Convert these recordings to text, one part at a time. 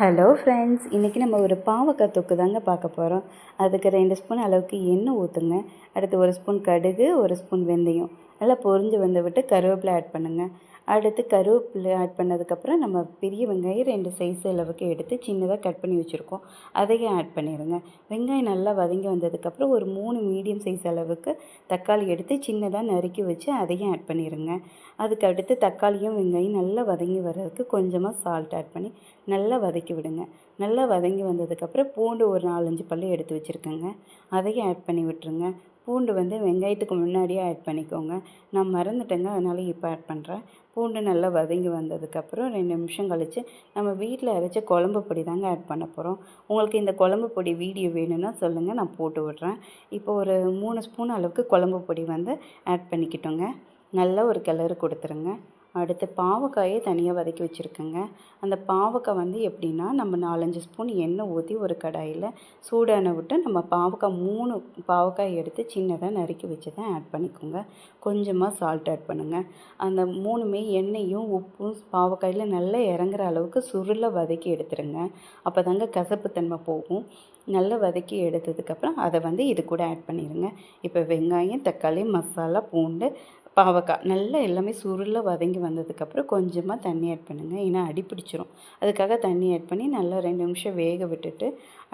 Hello friends இன்றைக்கி நம்ம ஒரு பாவக்காய் தொக்கு தாங்க பார்க்க போகிறோம் அதுக்கு ரெண்டு ஸ்பூன் அளவுக்கு எண்ணெய் ஊற்றுங்க அடுத்து ஒரு ஸ்பூன் கடுகு ஒரு ஸ்பூன் வெந்தயம். நல்லா பொரிஞ்சு வந்து விட்டு கருவேப்பிலை ஆட் பண்ணுங்கள் அடுத்து கருவேப்பிலை ஆட் பண்ணதுக்கப்புறம் நம்ம பெரிய வெங்காயம் ரெண்டு சைஸ் அளவுக்கு எடுத்து சின்னதாக கட் பண்ணி வச்சுருக்கோம். அதையும் ஆட் பண்ணிடுங்க வெங்காயம் நல்லா வதங்கி வந்ததுக்கப்புறம் ஒரு மூணு மீடியம் சைஸ் அளவுக்கு தக்காளி எடுத்து சின்னதாக நறுக்கி வச்சு அதையும் ஆட் பண்ணிடுங்க அதுக்கு அடுத்து தக்காளியும் வெங்காயம் நல்லா வதங்கி வர்றதுக்கு கொஞ்சமாக சால்ட் ஆட் பண்ணி நல்லா வதக்கி விடுங்க. நல்லா வதங்கி வந்ததுக்கப்புறம் பூண்டு ஒரு நாலஞ்சு பல்லு எடுத்து வச்சுருக்கேங்க. அதையும் ஆட் பண்ணி விட்டுருங்க. பூண்டு வந்து வெங்காயத்துக்கு முன்னாடியே ஆட் பண்ணிக்கோங்க. நான் மறந்துட்டேங்க அதனால் இப்போ ஆட் பண்ணுறேன் பூண்டு நல்லா வதங்கி வந்ததுக்கப்புறம் ரெண்டு நிமிஷம் கழித்து நம்ம வீட்டில் அரைச்ச குழம்பு பொடி தாங்க ஆட் பண்ண போகிறோம் உங்களுக்கு இந்த குழம்பு பொடி வீடியோ வேணும்னா சொல்லுங்கள் நான் போட்டு விட்றேன். இப்போ ஒரு மூணு ஸ்பூன் அளவுக்கு குழம்பு பொடி வந்து ஆட் பண்ணிக்கிட்டோங்க. நல்லா ஒரு கிளறு கொடுத்துருங்க. அடுத்து பாவக்காயை தனியாக வதக்கி வச்சுருக்கேங்க. அந்த பாவக்காய் வந்து எப்படின்னா நம்ம நாலஞ்சு ஸ்பூன் எண்ணெய் ஊற்றி ஒரு கடாயில் சூடான விட்டு நம்ம பாவக்காய் மூணு பாவக்காய் எடுத்து சின்னதாக நறுக்கி வச்சு தான் ஆட் பண்ணிக்கோங்க. கொஞ்சமாக சால்ட் ஆட் பண்ணுங்கள் அந்த மூணுமே எண்ணெயும் உப்பும் பாவக்காயில் நல்லா இறங்குற அளவுக்கு சுருளை வதக்கி எடுத்துருங்க. அப்போ தாங்க கசப்புத்தன்மை போகும். நல்லா வதக்கி எடுத்ததுக்கப்புறம் அதை வந்து இது கூட ஆட் பண்ணிடுங்க இப்போ வெங்காயம் தக்காளி மசாலா பூண்டு பாவக்காய் நல்லா எல்லாமே சுருளாக வதங்கி வந்ததுக்கப்புறம் கொஞ்சமாக தண்ணி ஆட் பண்ணுங்கள் ஏன்னா அடி பிடிச்சிரும். அதுக்காக தண்ணி ஆட் பண்ணி நல்லா ரெண்டு நிமிஷம் வேக விட்டுட்டு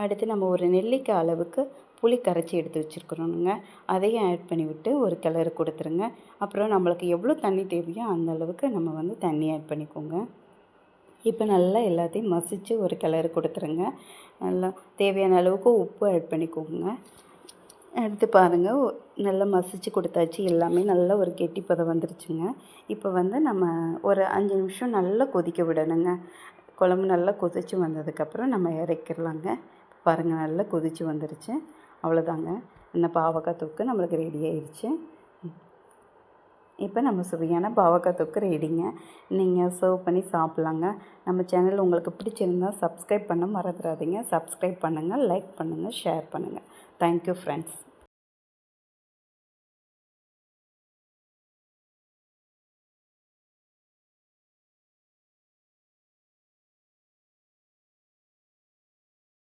அடுத்து நம்ம ஒரு நெல்லிக்காய் அளவுக்கு புளி கரைச்சி எடுத்து வச்சுருக்குறோனுங்க அதையும் ஆட் பண்ணி விட்டு ஒரு கிளறு கொடுத்துருங்க. அப்புறம் நம்மளுக்கு எவ்வளோ தண்ணி தேவையோ அந்த அளவுக்கு நம்ம வந்து தண்ணி ஆட் பண்ணிக்கோங்க. இப்போ நல்லா எல்லாத்தையும் மசித்து ஒரு கிளறு கொடுத்துருங்க. நல்லா தேவையான அளவுக்கு உப்பு ஆட் பண்ணிக்கோங்க. எடுத்து பாருங்கள் நல்லா மசிச்சு கொடுத்தாச்சு. எல்லாமே நல்ல ஒரு கெட்டிப்பதம் வந்துருச்சுங்க. இப்போ வந்து நம்ம ஒரு அஞ்சு நிமிஷம் நல்லா கொதிக்க விடணுங்க. குழம்பு நல்லா கொதித்து வந்ததுக்கப்புறம் நம்ம இறக்கிடலாங்க பாருங்கள் நல்லா கொதித்து வந்துருச்சு. அவ்வளோதாங்க. இந்த பாவக்காய் தொக்கு நம்மளுக்கு ரெடி ஆயிடுச்சு இப்போ நம்ம சுவையான பாவக்காய் தொக்கு ரெடிங்க நீங்கள் சர்வ் பண்ணி சாப்பிட்லாங்க. நம்ம சேனல் உங்களுக்கு பிடிச்சிருந்தால் சப்ஸ்கிரைப் பண்ண மறந்துடாதீங்க. சப்ஸ்கிரைப் பண்ணுங்கள் லைக் பண்ணுங்கள் ஷேர் பண்ணுங்கள் தேங்க்யூ ஃப்ரெண்ட்ஸ்